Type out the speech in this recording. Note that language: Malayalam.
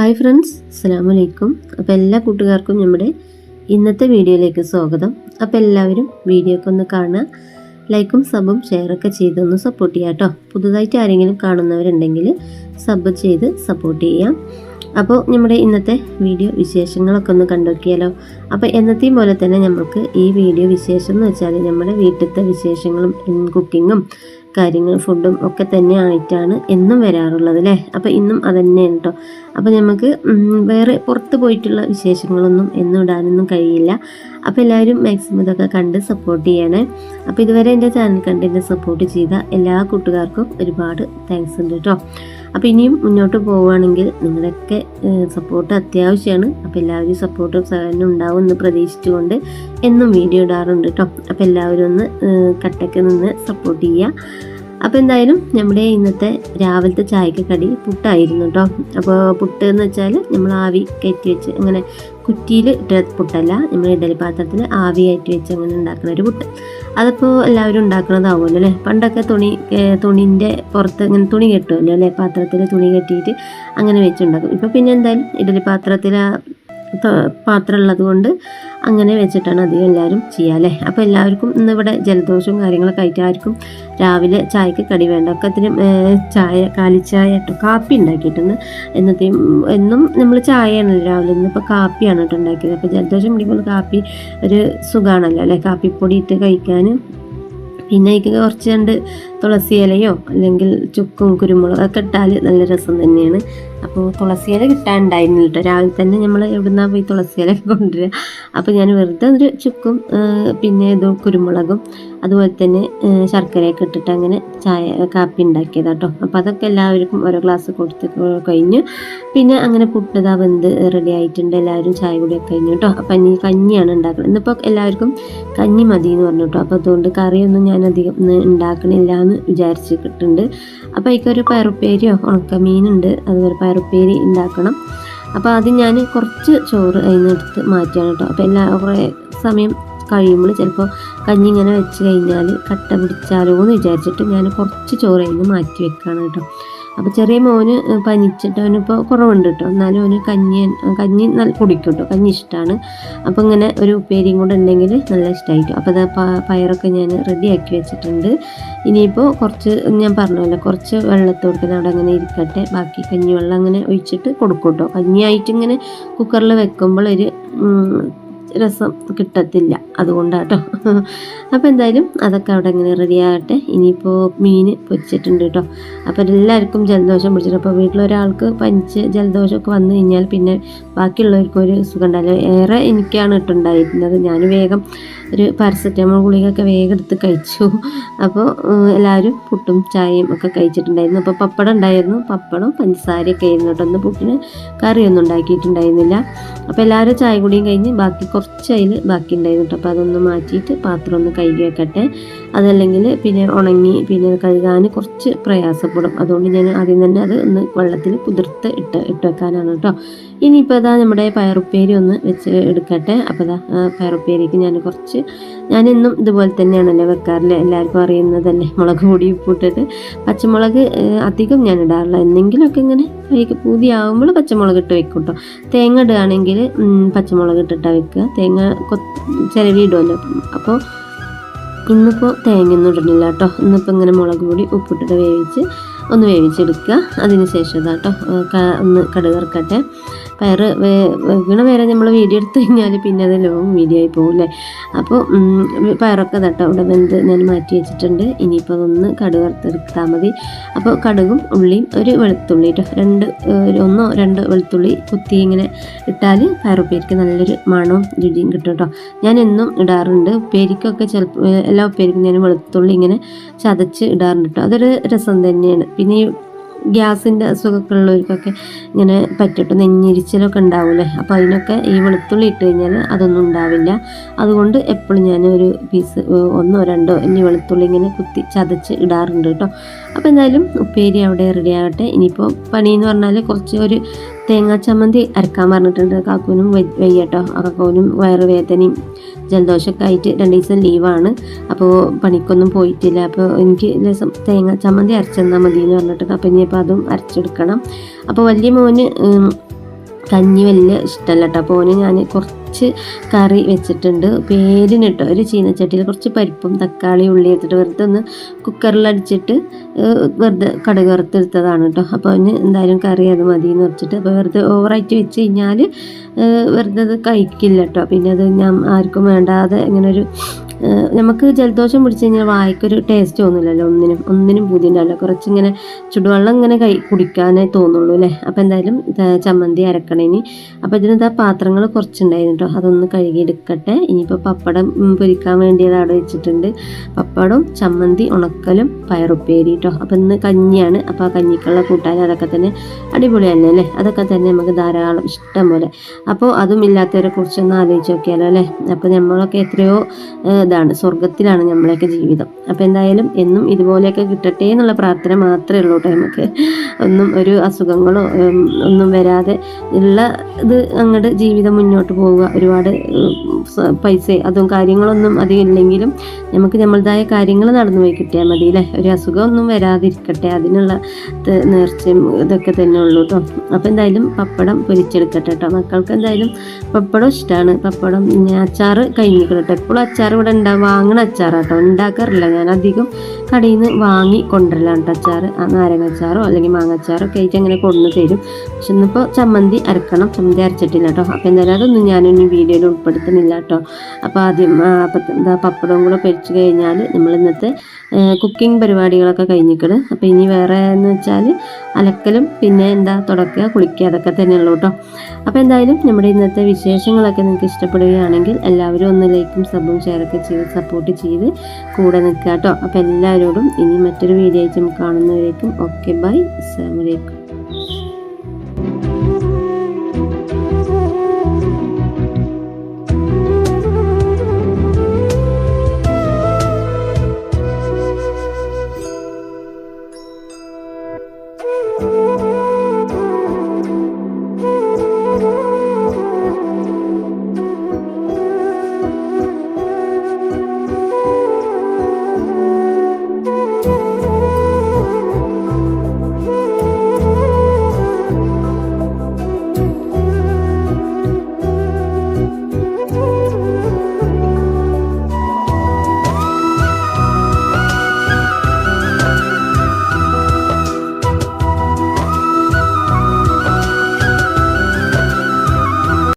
ഹായ് ഫ്രണ്ട്സ് അസ്സാം വലൈക്കും അപ്പോൾ എല്ലാ കൂട്ടുകാർക്കും നമ്മുടെ ഇന്നത്തെ വീഡിയോയിലേക്ക് സ്വാഗതം. അപ്പോൾ എല്ലാവരും വീഡിയോ ഒക്കെ ഒന്ന് കാണുക. ലൈക്കും സബും ഷെയറൊക്കെ ചെയ്തൊന്ന് സപ്പോർട്ട് ചെയ്യാം കേട്ടോ പുതുതായിട്ട് ആരെങ്കിലും കാണുന്നവരുണ്ടെങ്കിൽ സബ് ചെയ്ത് സപ്പോർട്ട് ചെയ്യാം അപ്പോൾ നമ്മുടെ ഇന്നത്തെ വീഡിയോ വിശേഷങ്ങളൊക്കെ ഒന്ന് കണ്ടുനോക്കിയാലോ? അപ്പോൾ എന്നത്തെയും പോലെ തന്നെ നമുക്ക് ഈ വീഡിയോ വിശേഷം എന്ന് വെച്ചാൽ നമ്മുടെ വീട്ടിലത്തെ വിശേഷങ്ങളും കുക്കിങ്ങും കാര്യങ്ങൾ ഫുഡും ഒക്കെ തന്നെ ആയിട്ടാണ് എന്നും വരാറുള്ളത് അല്ലേ? അപ്പോൾ ഇന്നും അതന്നെയാണ് കേട്ടോ അപ്പോൾ നമുക്ക് വേറെ പുറത്ത് പോയിട്ടുള്ള വിശേഷങ്ങളൊന്നും എന്നും ഇടാനൊന്നും കഴിയില്ല. അപ്പോൾ എല്ലാവരും മാക്സിമം ഇതൊക്കെ കണ്ട് സപ്പോർട്ട് ചെയ്യണേ. അപ്പോൾ ഇതുവരെ എന്റെ ചാനൽ കണ്ട് എന്നെ സപ്പോർട്ട് ചെയ്ത എല്ലാ കൂട്ടുകാർക്കും ഒരുപാട് താങ്ക്സ് ഉണ്ട് കേട്ടോ അപ്പോൾ ഇനിയും മുന്നോട്ട് പോവുകയാണെങ്കിൽ നിങ്ങളുടെയൊക്കെ സപ്പോർട്ട് അത്യാവശ്യമാണ് അപ്പോൾ എല്ലാവരും സപ്പോർട്ടും സഹകരണം ഉണ്ടാവും എന്ന് പ്രതീക്ഷിച്ചുകൊണ്ട് എന്നും വീഡിയോ ഇടാറുണ്ട് കേട്ടോ അപ്പോൾ എല്ലാവരും ഒന്ന് കട്ടക്ക് നിന്ന് സപ്പോർട്ട് ചെയ്യുക. അപ്പോൾ എന്തായാലും നമ്മുടെ ഇന്നത്തെ രാവിലത്തെ ചായക്ക് കടി പുട്ടായിരുന്നു കേട്ടോ അപ്പോൾ പുട്ട് എന്ന് വെച്ചാൽ നമ്മൾ ആവി കയറ്റി വെച്ച് അങ്ങനെ കുറ്റിയിൽ ഇട്ട പുട്ടല്ല നമ്മൾ ഇഡലി പാത്രത്തിൽ ആവി കയറ്റി വെച്ച് അങ്ങനെ ഉണ്ടാക്കുന്ന ഒരു പുട്ട്. അതിപ്പോൾ എല്ലാവരും ഉണ്ടാക്കുന്നതാവുമല്ലോ അല്ലേ? പണ്ടൊക്കെ തുണി തുണിന്റെ പുറത്ത് ഇങ്ങനെ തുണി കെട്ടുമല്ലോ അല്ലേ? പാത്രത്തിൽ തുണി കെട്ടിയിട്ട് അങ്ങനെ വെച്ചുണ്ടാക്കും. ഇപ്പോൾ പിന്നെ എന്തായാലും ഇഡലി പാത്രത്തിൽ പാത്രം ഉള്ളത് കൊണ്ട് അങ്ങനെ വെച്ചിട്ടാണ് അധികം എല്ലാവരും ചെയ്യുക അല്ലേ അപ്പോൾ എല്ലാവർക്കും ഇന്നിവിടെ ജലദോഷവും കാര്യങ്ങളൊക്കെ ആയിട്ട് ആർക്കും രാവിലെ ചായക്ക് കടി വേണ്ട. ഒക്കെ അതിന് ചായ കാലിച്ചായ കേട്ടോ കാപ്പി ഉണ്ടാക്കിയിട്ടുണ്ട്. എന്നത്തെയും എന്നും നമ്മൾ ചായയാണ് രാവിലെ ഇന്നിപ്പോൾ കാപ്പിയാണ് കേട്ടോ ഉണ്ടാക്കിയത്. അപ്പോൾ ജലദോഷം പിടിക്കുമ്പോൾ കാപ്പി ഒരു സുഖമാണല്ലോ അല്ലേ? കാപ്പിപ്പൊടി ഇട്ട് കഴിക്കാൻ. പിന്നെ എനിക്ക് കുറച്ച് രണ്ട് തുളസി ഇലയോ അല്ലെങ്കിൽ ചുക്കും കുരുമുളകും ഒക്കെ ഇട്ടാൽ നല്ല രസം തന്നെയാണ്. അപ്പോൾ തുളസി ഇല കിട്ടാണ്ടായിരുന്നില്ല കേട്ടോ രാവിലെ തന്നെ നമ്മൾ എവിടുന്നാ പോയി തുളസി ഇല കൊണ്ടുവരിക? അപ്പോൾ ഞാൻ വെറുതെ ഒരു ചുക്കും പിന്നെ ഇത് കുരുമുളകും അതുപോലെ തന്നെ ശർക്കരയൊക്കെ ഇട്ടിട്ട് അങ്ങനെ ചായ കാപ്പി ഉണ്ടാക്കിയതാ കേട്ടോ അപ്പോൾ അതൊക്കെ എല്ലാവർക്കും ഓരോ ഗ്ലാസ് കൊടുത്ത് കഴിഞ്ഞു. പിന്നെ അങ്ങനെ പുട്ടതാ വെന്ത് റെഡി ആയിട്ടുണ്ട്. എല്ലാവരും ചായ കൂടിയൊക്കെ കഴിഞ്ഞു കേട്ടോ അപ്പം ഇനി കഞ്ഞിയാണ് ഉണ്ടാക്കുന്നത് ഇന്നിപ്പോൾ എല്ലാവർക്കും കഞ്ഞി മതി എന്ന് പറഞ്ഞു കേട്ടോ അപ്പോൾ അതുകൊണ്ട് കറിയൊന്നും ഞാൻ അധികം ഉണ്ടാക്കണില്ല എന്ന് വിചാരിച്ചിട്ടുണ്ട്. അപ്പോൾ അതിക്കൊരു പയറുപ്പേരിയോ ഉണക്ക മീനുണ്ട് അതുപോലെ പയറുപ്പേരി ഉണ്ടാക്കണം അപ്പോൾ അത് ഞാൻ കുറച്ച് ചോറ് എടുത്ത് മാറ്റിയാണ് കേട്ടോ അപ്പോൾ എല്ലാ കുറേ സമയം കഴിയുമ്പോൾ ചിലപ്പോൾ കഞ്ഞി ഇങ്ങനെ വെച്ച് കഴിഞ്ഞാൽ കട്ട പിടിച്ചാലോ എന്ന് വിചാരിച്ചിട്ട് ഞാൻ കുറച്ച് ചോറ് അതിൽ നിന്ന് മാറ്റി വെക്കുകയാണ് കേട്ടോ അപ്പോൾ ചെറിയ മോന് പനിച്ചിട്ട് അവനിപ്പോൾ കുറവുണ്ട് കേട്ടോ എന്നാലും അവന് കഞ്ഞി കഞ്ഞി നല്ല കുടിക്കും കേട്ടോ കഞ്ഞി ഇഷ്ടമാണ് അപ്പോൾ ഇങ്ങനെ ഒരു ഉപ്പേരിയും കൂടെ ഉണ്ടെങ്കിൽ നല്ല ഇഷ്ടമായിരിക്കും അപ്പോൾ അത് പയറൊക്കെ ഞാൻ റെഡിയാക്കി വെച്ചിട്ടുണ്ട്. ഇനിയിപ്പോൾ കുറച്ച് ഞാൻ പറഞ്ഞല്ലോ കുറച്ച് വെള്ളത്തോടത്തിന് അവിടെ അങ്ങനെ ഇരിക്കട്ടെ. ബാക്കി കഞ്ഞി വെള്ളം അങ്ങനെ ഒഴിച്ചിട്ട് കൊടുക്കും കേട്ടോ കഞ്ഞിയായിട്ട് ഇങ്ങനെ കുക്കറിൽ വെക്കുമ്പോൾ ഒരു രസം കിട്ടത്തില്ല. അതുകൊണ്ടാട്ടോ. അപ്പോൾ എന്തായാലും അതൊക്കെ അവിടെ ഇങ്ങനെ റെഡി ആകട്ടെ. ഇനിയിപ്പോൾ മീൻ പൊരിച്ചിട്ടുണ്ട് കേട്ടോ അപ്പോൾ എല്ലാവർക്കും ജലദോഷം പിടിച്ചിട്ട് അപ്പോൾ വീട്ടിലൊരാൾക്ക് പനിച്ച് ജലദോഷമൊക്കെ വന്നു കഴിഞ്ഞാൽ പിന്നെ ബാക്കിയുള്ളവർക്കും ഒരു സുഖം ഉണ്ടാവില്ല. ഏറെ എനിക്കാണ് ഇട്ടുണ്ടായിരുന്നത് ഞാൻ വേഗം ഒരു പാരസെറ്റമോൾ ഗുളികയൊക്കെ വേഗം എടുത്ത് കഴിച്ചു. അപ്പോൾ എല്ലാവരും പുട്ടും ചായയും ഒക്കെ കഴിച്ചിട്ടുണ്ടായിരുന്നു. അപ്പോൾ പപ്പടം ഉണ്ടായിരുന്നു. പപ്പടം പഞ്ചസാരയൊക്കെ ആയിരുന്നു കേട്ടോ. ഒന്ന് പുട്ടിന് കറിയൊന്നും ഉണ്ടാക്കിയിട്ടുണ്ടായിരുന്നില്ല. അപ്പോൾ എല്ലാവരും ചായ കുടിയും കഴിഞ്ഞ് ബാക്കി കുറച്ച് അതിൽ ബാക്കി ഉണ്ടായിരുന്നു അപ്പോൾ അതൊന്ന് മാറ്റിയിട്ട് പാത്രം ഒന്ന് കഴുകി വെക്കട്ടെ. അതല്ലെങ്കിൽ പിന്നെ ഉണങ്ങി പിന്നെ കഴുകാൻ കുറച്ച് പ്രയാസപ്പെടും. അതുകൊണ്ട് ഞാൻ ആദ്യം തന്നെ അത് ഒന്ന് വെള്ളത്തിൽ കുതിർത്ത് ഇട്ട് ഇട്ട് വെക്കാനാണ് കേട്ടോ. ഇനിയിപ്പോൾ അതാ നമ്മുടെ പയറുപ്പേരി ഒന്ന് വെച്ച് എടുക്കട്ടെ. അപ്പോൾ അതാ പയറുപ്പേരിക്ക് ഞാൻ കുറച്ച് ഞാനെന്നും ഇതുപോലെ തന്നെയാണല്ലോ വെക്കാറില്ല? എല്ലാവർക്കും അറിയുന്നതല്ലേ? മുളക് പൊടി ഉപ്പിട്ടിട്ട് പച്ചമുളക് അധികം ഞാൻ ഇടാറില്ല. എന്തെങ്കിലുമൊക്കെ ഇങ്ങനെ കൈക്ക് പൂതിയാവുമ്പോൾ പച്ചമുളക് ഇട്ട് വെക്കും കേട്ടോ തേങ്ങ ഇടുകയാണെങ്കിൽ പച്ചമുളക് ഇട്ടിട്ടാണ് വെക്കുക. തേങ്ങ കൊ ചിലവി ഇടുമല്ലോ അപ്പോൾ ഇന്നിപ്പോൾ തേങ്ങയൊന്നും ഇടണില്ല കേട്ടോ. ഇന്നിപ്പോൾ ഇങ്ങനെ മുളക് പൊടി ഉപ്പിട്ടിട്ട് വേവിച്ച് ഒന്ന് വേവിച്ചെടുക്കുക. അതിന് ശേഷം ഇതാട്ടോ ഒന്ന് കടുക് ഇറക്കട്ടെ പയറ് വീണ വരെ നമ്മൾ വീഡിയോ എടുത്തു കഴിഞ്ഞാൽ പിന്നെ അത് ലോങ് വീഡിയോ ആയി പോകും അല്ലേ അപ്പോൾ പയറൊക്കെ തട്ടോ ഇവിടെ വെന്ത് ഞാൻ മാറ്റി വെച്ചിട്ടുണ്ട്. ഇനിയിപ്പോൾ അതൊന്ന് കടുക് വറുത്തെടുത്താൽ മതി. അപ്പോൾ കടുകും ഉള്ളിയും ഒരു വെളുത്തുള്ളി കേട്ടോ രണ്ട് ഒന്നോ രണ്ടോ വെളുത്തുള്ളി കുത്തി ഇങ്ങനെ ഇട്ടാൽ പയറുപ്പേരിക്ക് നല്ലൊരു മണവും രുചിയും കിട്ടും കേട്ടോ ഞാൻ എന്നും ഇടാറുണ്ട്. ഉപ്പേരിക്കൊക്കെ ചിലപ്പോൾ എല്ലാ ഉപ്പേരിക്കും ഞാൻ വെളുത്തുള്ളി ഇങ്ങനെ ചതച്ച് ഇടാറുണ്ട് കേട്ടോ അതൊരു രസം തന്നെയാണ്. പിന്നെ ഗ്യാസിന്റെ അസുഖമൊക്കെ ഇങ്ങനെ പറ്റിട്ട് നെഞ്ഞിരിച്ചിലൊക്കെ ഉണ്ടാവില്ലേ അപ്പോൾ അതിനൊക്കെ ഈ വെളുത്തുള്ളി ഇട്ട് കഴിഞ്ഞാൽ അതൊന്നും ഉണ്ടാവില്ല. അതുകൊണ്ട് എപ്പോഴും ഞാൻ ഒരു പീസ് ഒന്നോ രണ്ടോ ഇനി വെളുത്തുള്ളി ഇങ്ങനെ കുത്തി ചതച്ച് ഇടാറുണ്ട് കേട്ടോ. അപ്പോൾ എന്തായാലും ഉപ്പേരി അവിടെ റെഡി ആകട്ടെ. ഇനിയിപ്പോൾ പണിയെന്ന് പറഞ്ഞാൽ കുറച്ച് ഒരു തേങ്ങാ ചമ്മന്തി അരക്കാൻ പറഞ്ഞിട്ടുണ്ട്. കാക്കൂനും ആ കാക്കൂനും വയറുവേദനയും ജലദോഷമൊക്കെ രണ്ട് ദിവസം ലീവാണ്. അപ്പോൾ പണിക്കൊന്നും പോയിട്ടില്ല. അപ്പോൾ എനിക്ക് തേങ്ങ ചമ്മന്തി അരച്ചെന്നാൽ മതി എന്ന് പറഞ്ഞിട്ട് അപ്പം ഇനിയിപ്പോൾ അതും അരച്ചെടുക്കണം. അപ്പോൾ വലിയ മോന് കഞ്ഞി വലിയ ഇഷ്ടമല്ല കേട്ടോ. അപ്പോൾ ഓന് ഞാൻ കുറച്ച് കറി വെച്ചിട്ടുണ്ട്. പേരിന് കേട്ടോ ഒരു ചീനച്ചട്ടിയിൽ കുറച്ച് പരിപ്പും തക്കാളി ഉള്ളി എടുത്തിട്ട് വെറുതെ ഒന്ന് കുക്കറിൽ അടിച്ചിട്ട് വെറുതെ കടുക് വറുത്തെടുത്തതാണ് കേട്ടോ. അപ്പോൾ അതിന് എന്തായാലും കറി അത് മതി എന്ന് വെച്ചിട്ട് അപ്പോൾ വെറുതെ ഓവറായിട്ട് വെച്ച് കഴിഞ്ഞാൽ വെറുതെ അത് കഴിക്കില്ല കേട്ടോ. പിന്നെ അത് ഞാൻ ആർക്കും വേണ്ടാതെ ഇങ്ങനെ ഒരു നമുക്ക് ജലദോഷം പിടിച്ച് കഴിഞ്ഞാൽ വായിക്കൊരു ടേസ്റ്റ് തോന്നില്ലല്ലോ ഒന്നിനും. ഒന്നിനും പുതിയല്ലോ കുറച്ചിങ്ങനെ ചുടുവെള്ളം ഇങ്ങനെ കൈ കുടിക്കാനേ തോന്നുള്ളൂ അല്ലേ? അപ്പോൾ എന്തായാലും ചമ്മന്തി അരക്കണേനി അപ്പോൾ ഇതിനെന്താ പാത്രങ്ങൾ കുറച്ചുണ്ടായിരുന്നു കേട്ടോ. അതൊന്ന് കഴുകിയെടുക്കട്ടെ. ഇനിയിപ്പോൾ പപ്പടം പൊരിക്കാൻ വേണ്ടിയത് അവിടെ വെച്ചിട്ടുണ്ട്. പപ്പടം ചമ്മന്തി ഉണക്കലും പയറുപ്പേരി കേട്ടോ. അപ്പോൾ ഇന്ന് കഞ്ഞിയാണ്. അപ്പോൾ ആ കഞ്ഞിക്കുള്ള കൂട്ടാൻ അതൊക്കെ തന്നെ അടിപൊളിയല്ലേ അല്ലേ? അതൊക്കെ തന്നെ നമുക്ക് ധാരാളം ഇഷ്ടം പോലെ. അപ്പോൾ അതും ഇല്ലാത്തവരെ കുറിച്ചൊന്ന് ആലോചിച്ച് നോക്കിയാലോ അല്ലേ? അപ്പോൾ നമ്മളൊക്കെ എത്രയോ ഇതാണ് സ്വർഗത്തിലാണ് നമ്മളെയൊക്കെ ജീവിതം. അപ്പോൾ എന്തായാലും എന്നും ഇതുപോലെയൊക്കെ കിട്ടട്ടെ എന്നുള്ള പ്രാർത്ഥന മാത്രമേ ഉള്ളൂ കേട്ടോ നമുക്ക്. ഒന്നും ഒരു അസുഖങ്ങളോ ഒന്നും വരാതെ ഉള്ള ഇത് അങ്ങോട്ട് ജീവിതം മുന്നോട്ട് പോവുക. ഒരുപാട് പൈസ അതും കാര്യങ്ങളൊന്നും അധികം ഇല്ലെങ്കിലും നമുക്ക് നമ്മളുടേതായ കാര്യങ്ങൾ നടന്നു പോയി കിട്ടിയാൽ മതി അല്ലേ ഒരു അസുഖമൊന്നും വരാതിരിക്കട്ടെ അതിനുള്ള നേർച്ചയും ഇതൊക്കെ തന്നെ ഉള്ളൂ കേട്ടോ അപ്പോൾ എന്തായാലും പപ്പടം പൊരിച്ചെടുക്കട്ടെ കേട്ടോ മക്കൾക്ക് എന്തായാലും പപ്പടം ഇഷ്ടമാണ് പപ്പടം പിന്നെ അച്ചാറ് കഴിഞ്ഞിക്കണം കേട്ടോ എപ്പോഴും അച്ചാർ ഇവിടെ ഉണ്ടാകും വാങ്ങണ അച്ചാറാട്ടോ ഉണ്ടാക്കാറില്ല. ഞാൻ അധികം കടയിൽ നിന്ന് വാങ്ങി കൊണ്ടുവരലാണ് കേട്ടോ അച്ചാർ. ആ നാരങ്ങ അച്ചാറോ അല്ലെങ്കിൽ മാങ്ങ അച്ചാറോ ഒക്കെ ആയിട്ട് അങ്ങനെ കൊണ്ടു തരും. പക്ഷെ ഇന്നിപ്പോൾ ചമ്മന്തി അരക്കണം. ചമ്മന്തി അരച്ചിട്ടില്ല കേട്ടോ അപ്പോൾ എന്തായാലും അതൊന്നും ഞാനൊന്നും വീഡിയോയിൽ ഉൾപ്പെടുത്തുന്നില്ല. കേട്ടോ അപ്പോൾ ആദ്യം എന്താ പപ്പടവും കൂടെ പൊരിച്ച് കഴിഞ്ഞാൽ നമ്മൾ ഇന്നത്തെ കുക്കിംഗ് പരിപാടികളൊക്കെ കഴിഞ്ഞിക്കണ്. അപ്പോൾ ഇനി വേറെ എന്ന് വെച്ചാൽ അലക്കലും പിന്നെ എന്താ തുടക്കുക കുളിക്കുക അതൊക്കെ തന്നെയുള്ളൂ കേട്ടോ അപ്പോൾ എന്തായാലും നമ്മുടെ ഇന്നത്തെ വിശേഷങ്ങളൊക്കെ നിങ്ങൾക്ക് ഇഷ്ടപ്പെടുകയാണെങ്കിൽ എല്ലാവരും ഒന്ന് ലൈക്കും സബും ഷെയറൊക്കെ ചെയ്ത് സപ്പോർട്ട് ചെയ്ത് കൂടെ നിൽക്കുക കേട്ടോ അപ്പോൾ എല്ലാവരോടും ഇനി മറ്റൊരു വീഡിയോ ആയിട്ട് നമുക്ക് കാണുന്നവരേക്കും ഓക്കെ ബൈ. അസ്സാം വലൈക്കും